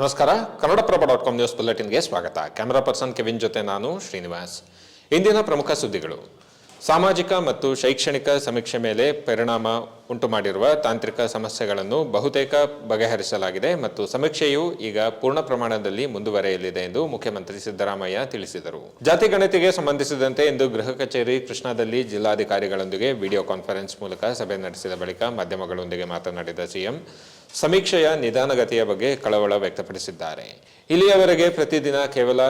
ನಮಸ್ಕಾರ. Kannadaprabha dot com news ಬುಲೆಟಿನ್ಗೆ ಸ್ವಾಗತ. ಕ್ಯಾಮರಾ ಪರ್ಸನ್ ಕೆವಿನ್ ಜೊತೆ ನಾನು ಶ್ರೀನಿವಾಸ್. ಇಂದಿನ ಪ್ರಮುಖ ಸುದ್ದಿಗಳು. ಸಾಮಾಜಿಕ ಮತ್ತು ಶೈಕ್ಷಣಿಕ ಸಮೀಕ್ಷೆ ಮೇಲೆ ಪರಿಣಾಮ ಉಂಟು ಮಾಡಿರುವ ತಾಂತ್ರಿಕ ಸಮಸ್ಯೆಗಳನ್ನು ಬಹುತೇಕ ಬಗೆಹರಿಸಲಾಗಿದೆ ಮತ್ತು ಸಮೀಕ್ಷೆಯು ಈಗ ಪೂರ್ಣ ಪ್ರಮಾಣದಲ್ಲಿ ಮುಂದುವರೆಯಲಿದೆ ಎಂದು ಮುಖ್ಯಮಂತ್ರಿ ಸಿದ್ದರಾಮಯ್ಯ ತಿಳಿಸಿದರು. ಜಾತಿ ಗಣತಿಗೆ ಸಂಬಂಧಿಸಿದಂತೆ ಇಂದು ಗೃಹ ಕಚೇರಿ ಕೃಷ್ಣಾದಲ್ಲಿ ಜಿಲ್ಲಾಧಿಕಾರಿಗಳೊಂದಿಗೆ ವಿಡಿಯೋ ಕಾನ್ಫರೆನ್ಸ್ ಮೂಲಕ ಸಭೆ ನಡೆಸಿದ ಬಳಿಕ ಮಾಧ್ಯಮಗಳೊಂದಿಗೆ ಮಾತನಾಡಿದ ಸಿಎಂ ಸಮೀಕ್ಷೆಯ ನಿಧಾನಗತಿಯ ಬಗ್ಗೆ ಕಳವಳ ವ್ಯಕ್ತಪಡಿಸಿದ್ದಾರೆ. ಇಲ್ಲಿಯವರೆಗೆ ಪ್ರತಿದಿನ ಕೇವಲ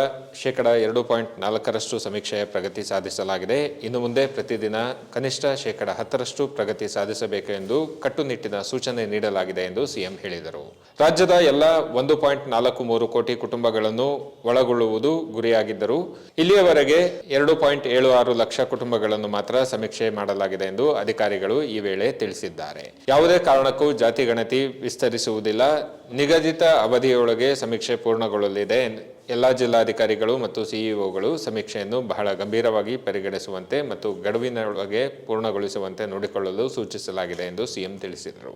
ಶೇಕಡ ಎರಡು ಪಾಯಿಂಟ್ ನಾಲ್ಕರಷ್ಟು ಸಮೀಕ್ಷೆಯ ಪ್ರಗತಿ ಸಾಧಿಸಲಾಗಿದೆ. ಇನ್ನು ಮುಂದೆ ಪ್ರತಿದಿನ ಕನಿಷ್ಠ ಶೇಕಡ ಹತ್ತರಷ್ಟು ಪ್ರಗತಿ ಸಾಧಿಸಬೇಕು ಎಂದು ಕಟ್ಟುನಿಟ್ಟಿನ ಸೂಚನೆ ನೀಡಲಾಗಿದೆ ಎಂದು ಸಿಎಂ ಹೇಳಿದರು. ರಾಜ್ಯದ ಎಲ್ಲ ಒಂದು ಪಾಯಿಂಟ್ ನಾಲ್ಕು ಮೂರು ಕೋಟಿ ಕುಟುಂಬಗಳನ್ನು ಒಳಗೊಳ್ಳುವುದು ಗುರಿಯಾಗಿದ್ದರೂ ಇಲ್ಲಿಯವರೆಗೆ ಎರಡು ಪಾಯಿಂಟ್ ಏಳು ಆರು ಲಕ್ಷ ಕುಟುಂಬಗಳನ್ನು ಮಾತ್ರ ಸಮೀಕ್ಷೆ ಮಾಡಲಾಗಿದೆ ಎಂದು ಅಧಿಕಾರಿಗಳು ಈ ವೇಳೆ ತಿಳಿಸಿದ್ದಾರೆ. ಯಾವುದೇ ಕಾರಣಕ್ಕೂ ಜಾತಿ ಗಣತಿ ವಿಸ್ತರಿಸುವುದಿಲ್ಲ. ನಿಗದಿತ ಅವಧಿಯೊಳಗೆ ಸಮೀಕ್ಷೆ ಪೂರ್ಣಗೊಳ್ಳಲಿದೆ. ಎಲ್ಲ ಜಿಲ್ಲಾಧಿಕಾರಿಗಳು ಮತ್ತು ಸಿಇಒಗಳು ಸಮೀಕ್ಷೆಯನ್ನು ಬಹಳ ಗಂಭೀರವಾಗಿ ಪರಿಗಣಿಸುವಂತೆ ಮತ್ತು ಗಡುವಿನೊಳಗೆ ಪೂರ್ಣಗೊಳಿಸುವಂತೆ ನೋಡಿಕೊಳ್ಳಲು ಸೂಚಿಸಲಾಗಿದೆ ಎಂದು ಸಿಎಂ ತಿಳಿಸಿದರು.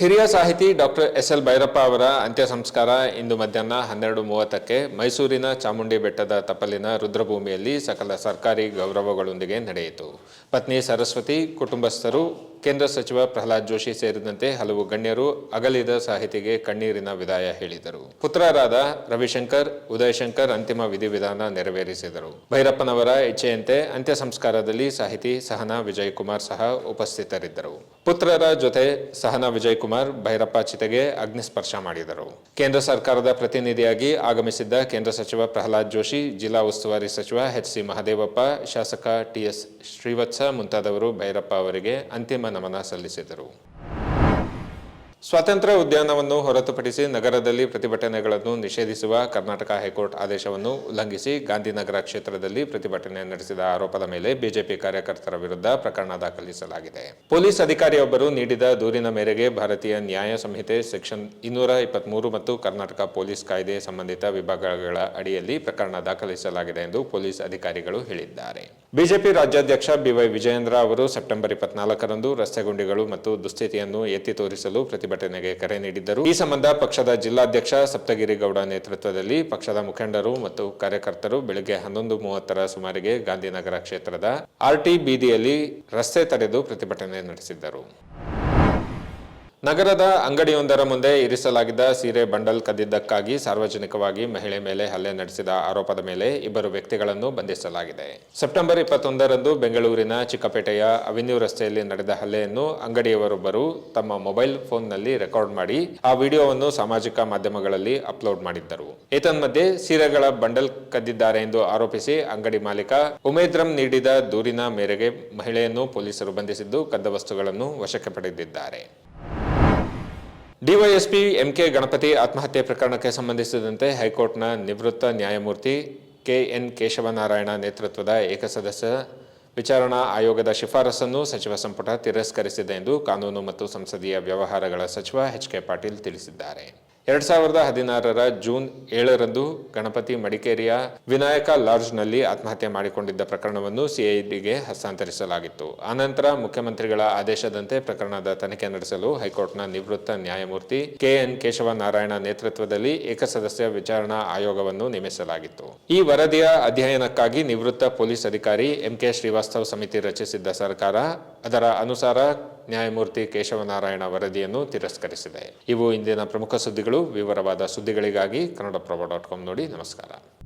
ಹಿರಿಯ ಸಾಹಿತಿ ಡಾಕ್ಟರ್ ಎಸ್. ಎಲ್. ಭೈರಪ್ಪ ಅವರ ಅಂತ್ಯ ಸಂಸ್ಕಾರ ಇಂದು ಮಧ್ಯಾಹ್ನ ಹನ್ನೆರಡು ಮೂವತ್ತಕ್ಕೆ ಮೈಸೂರಿನ ಚಾಮುಂಡಿ ಬೆಟ್ಟದ ತಪ್ಪಲಿನ ರುದ್ರಭೂಮಿಯಲ್ಲಿ ಸಕಲ ಸರ್ಕಾರಿ ಗೌರವಗಳೊಂದಿಗೆ ನಡೆಯಿತು. ಪತ್ನಿ ಸರಸ್ವತಿ, ಕುಟುಂಬಸ್ಥರು ಕೇಂದ್ರ ಸಚಿವ ಪ್ರಹ್ಲಾದ್ ಜೋಶಿ ಸೇರಿದಂತೆ ಹಲವು ಗಣ್ಯರು ಅಗಲಿದ ಸಾಹಿತಿಗೆ ಕಣ್ಣೀರಿನ ವಿದಾಯ ಹೇಳಿದರು. ಪುತ್ರರಾದ ರವಿಶಂಕರ್, ಉದಯಶಂಕರ್ ಅಂತಿಮ ವಿಧಿವಿಧಾನ ನೆರವೇರಿಸಿದರು. ಭೈರಪ್ಪನವರ ಇಚ್ಛೆಯಂತೆ ಅಂತ್ಯ ಸಂಸ್ಕಾರದಲ್ಲಿ ಸಾಹಿತಿ ಸಹನಾ ವಿಜಯ್ ಕುಮಾರ್ ಸಹ ಉಪಸ್ಥಿತರಿದ್ದರು. ಪುತ್ರರ ಜೊತೆ ಸಹನಾ ವಿಜಯ್ ಕುಮಾರ್ ಭೈರಪ್ಪ ಚಿತೆಗೆ ಅಗ್ನಿಸ್ಪರ್ಶ ಮಾಡಿದರು. ಕೇಂದ್ರ ಸರ್ಕಾರದ ಪ್ರತಿನಿಧಿಯಾಗಿ ಆಗಮಿಸಿದ್ದ ಕೇಂದ್ರ ಸಚಿವ ಪ್ರಹ್ಲಾದ್ ಜೋಶಿ, ಜಿಲ್ಲಾ ಉಸ್ತುವಾರಿ ಸಚಿವ ಎಚ್ ಸಿ ಮಹದೇವಪ್ಪ, ಶಾಸಕ ಟಿಎಸ್ ಶ್ರೀವತ್ಸ ಮುಂತಾದವರು ಭೈರಪ್ಪ ಅವರಿಗೆ ಅಂತಿಮ ನಮನ ಸಲ್ಲಿಸಿದರು. ಸ್ವಾತಂತ್ರ್ಯ ಉದ್ಯಾನವನ್ನು ಹೊರತುಪಡಿಸಿ ನಗರದಲ್ಲಿ ಪ್ರತಿಭಟನೆಗಳನ್ನು ನಿಷೇಧಿಸುವ ಕರ್ನಾಟಕ ಹೈಕೋರ್ಟ್ ಆದೇಶವನ್ನು ಉಲ್ಲಂಘಿಸಿ ಗಾಂಧಿನಗರ ಕ್ಷೇತ್ರದಲ್ಲಿ ಪ್ರತಿಭಟನೆ ನಡೆಸಿದ ಆರೋಪದ ಮೇಲೆ ಬಿಜೆಪಿ ಕಾರ್ಯಕರ್ತರ ವಿರುದ್ಧ ಪ್ರಕರಣ ದಾಖಲಿಸಲಾಗಿದೆ. ಪೊಲೀಸ್ ಅಧಿಕಾರಿಯೊಬ್ಬರು ನೀಡಿದ ದೂರಿನ ಮೇರೆಗೆ ಭಾರತೀಯ ನ್ಯಾಯ ಸಂಹಿತೆ ಸೆಕ್ಷನ್ ಇನ್ನೂರ ಇಪ್ಪತ್ಮೂರು ಮತ್ತು ಕರ್ನಾಟಕ ಪೊಲೀಸ್ ಕಾಯ್ದೆ ಸಂಬಂಧಿತ ವಿಭಾಗಗಳ ಅಡಿಯಲ್ಲಿ ಪ್ರಕರಣ ದಾಖಲಿಸಲಾಗಿದೆ ಎಂದು ಪೊಲೀಸ್ ಅಧಿಕಾರಿಗಳು ಹೇಳಿದ್ದಾರೆ. ಬಿಜೆಪಿ ರಾಜ್ಯಾಧ್ಯಕ್ಷ ಬಿವೈ ವಿಜಯೇಂದ್ರ ಅವರು ಸೆಪ್ಟೆಂಬರ್ ಇಪ್ಪತ್ನಾಲ್ಕರಂದು ರಸ್ತೆ ಗುಂಡಿಗಳು ಮತ್ತು ದುಸ್ಥಿತಿಯನ್ನು ಎತ್ತಿ ತೋರಿಸಲು ಪ್ರತಿಭಟನೆಗೆ ಕರೆ ನೀಡಿದ್ದರು. ಈ ಸಂಬಂಧ ಪಕ್ಷದ ಜಿಲ್ಲಾಧ್ಯಕ್ಷ ಸಪ್ತಗಿರಿ ಗೌಡ ನೇತೃತ್ವದಲ್ಲಿ ಪಕ್ಷದ ಮುಖಂಡರು ಮತ್ತು ಕಾರ್ಯಕರ್ತರು ಬೆಳಗ್ಗೆ ಹನ್ನೊಂದು ಮೂವತ್ತರ ಸುಮಾರಿಗೆ ಗಾಂಧಿನಗರ ಕ್ಷೇತ್ರದ ಆರ್ಟಿ ಬೀದಿಯಲ್ಲಿ ರಸ್ತೆ ತಡೆದು ಪ್ರತಿಭಟನೆ ನಡೆಸಿದ್ದರು. ನಗರದ ಅಂಗಡಿಯೊಂದರ ಮುಂದೆ ಇರಿಸಲಾಗಿದ್ದ ಸೀರೆ ಬಂಡಲ್ ಕದ್ದಿದ್ದಕ್ಕಾಗಿ ಸಾರ್ವಜನಿಕವಾಗಿ ಮಹಿಳೆ ಮೇಲೆ ಹಲ್ಲೆ ನಡೆಸಿದ ಆರೋಪದ ಮೇಲೆ ಇಬ್ಬರು ವ್ಯಕ್ತಿಗಳನ್ನು ಬಂಧಿಸಲಾಗಿದೆ. ಸೆಪ್ಟೆಂಬರ್ ಇಪ್ಪತ್ತೊಂದರಂದು ಬೆಂಗಳೂರಿನ ಚಿಕ್ಕಪೇಟೆಯ ಅವೆನ್ಯೂ ರಸ್ತೆಯಲ್ಲಿ ನಡೆದ ಹಲ್ಲೆಯನ್ನು ಅಂಗಡಿಯವರೊಬ್ಬರು ತಮ್ಮ ಮೊಬೈಲ್ ಫೋನ್ನಲ್ಲಿ ರೆಕಾರ್ಡ್ ಮಾಡಿ ಆ ವಿಡಿಯೋವನ್ನು ಸಾಮಾಜಿಕ ಮಾಧ್ಯಮಗಳಲ್ಲಿ ಅಪ್ಲೋಡ್ ಮಾಡಿದ್ದರು. ಏತನ್ಮಧ್ಯೆ ಸೀರೆಗಳ ಬಂಡಲ್ ಕದ್ದಿದ್ದಾರೆ ಎಂದು ಆರೋಪಿಸಿ ಅಂಗಡಿ ಮಾಲೀಕ ಉಮೇದ್ರಂ ನೀಡಿದ ದೂರಿನ ಮೇರೆಗೆ ಮಹಿಳೆಯನ್ನು ಪೊಲೀಸರು ಬಂಧಿಸಿದ್ದು ಕದ್ದ ವಸ್ತುಗಳನ್ನು ವಶಕ್ಕೆ ಪಡೆದಿದ್ದಾರೆ. ಡಿವೈಎಸ್ಪಿ ಎಂಕೆ ಗಣಪತಿ ಆತ್ಮಹತ್ಯೆ ಪ್ರಕರಣಕ್ಕೆ ಸಂಬಂಧಿಸಿದಂತೆ ಹೈಕೋರ್ಟ್ನ ನಿವೃತ್ತ ನ್ಯಾಯಮೂರ್ತಿ ಕೆಎನ್ ಕೇಶವನಾರಾಯಣ ನೇತೃತ್ವದ ಏಕಸದಸ್ಯ ವಿಚಾರಣಾ ಆಯೋಗದ ಶಿಫಾರಸನ್ನು ಸಚಿವ ಸಂಪುಟ ತಿರಸ್ಕರಿಸಿದೆ ಎಂದು ಕಾನೂನು ಮತ್ತು ಸಂಸದೀಯ ವ್ಯವಹಾರಗಳ ಸಚಿವ ಎಚ್ ಕೆ ಪಾಟೀಲ್ ತಿಳಿಸಿದ್ದಾರೆ. ಎರಡ್ ಸಾವಿರದ ಹದಿನಾರರ ಜೂನ್ ಏಳರಂದು ಗಣಪತಿ ಮಡಿಕೇರಿಯ ವಿನಾಯಕ ಲಾಡ್ಜ್ನಲ್ಲಿ ಆತ್ಮಹತ್ಯೆ ಮಾಡಿಕೊಂಡಿದ್ದ ಪ್ರಕರಣವನ್ನು ಸಿಐಡಿಗೆ ಹಸ್ತಾಂತರಿಸಲಾಗಿತ್ತು. ಆನಂತರ ಮುಖ್ಯಮಂತ್ರಿಗಳ ಆದೇಶದಂತೆ ಪ್ರಕರಣದ ತನಿಖೆ ನಡೆಸಲು ಹೈಕೋರ್ಟ್ನ ನಿವೃತ್ತ ನ್ಯಾಯಮೂರ್ತಿ ಕೆಎನ್ ಕೇಶವ ನಾರಾಯಣ ನೇತೃತ್ವದಲ್ಲಿ ಏಕಸದಸ್ಯ ವಿಚಾರಣಾ ಆಯೋಗವನ್ನು ನೇಮಿಸಲಾಗಿತ್ತು. ಈ ವರದಿಯ ಅಧ್ಯಯನಕ್ಕಾಗಿ ನಿವೃತ್ತ ಪೊಲೀಸ್ ಅಧಿಕಾರಿ ಎಂಕೆ ಶ್ರೀವಾಸ್ತವ್ ಸಮಿತಿ ರಚಿಸಿದ್ದ ಸರ್ಕಾರ, ಅದರ ಅನುಸಾರ ನ್ಯಾಯಮೂರ್ತಿ ಕೇಶವನಾರಾಯಣ ವರದಿಯನ್ನು ತಿರಸ್ಕರಿಸಿದೆ. ಇವು ಇಂದಿನ ಪ್ರಮುಖ ಸುದ್ದಿಗಳು. ವಿವರವಾದ ಸುದ್ದಿಗಳಿಗಾಗಿ ಕನ್ನಡಪ್ರಭ ಡಾಟ್ ಕಾಮ್ ನೋಡಿ ನಮಸ್ಕಾರ.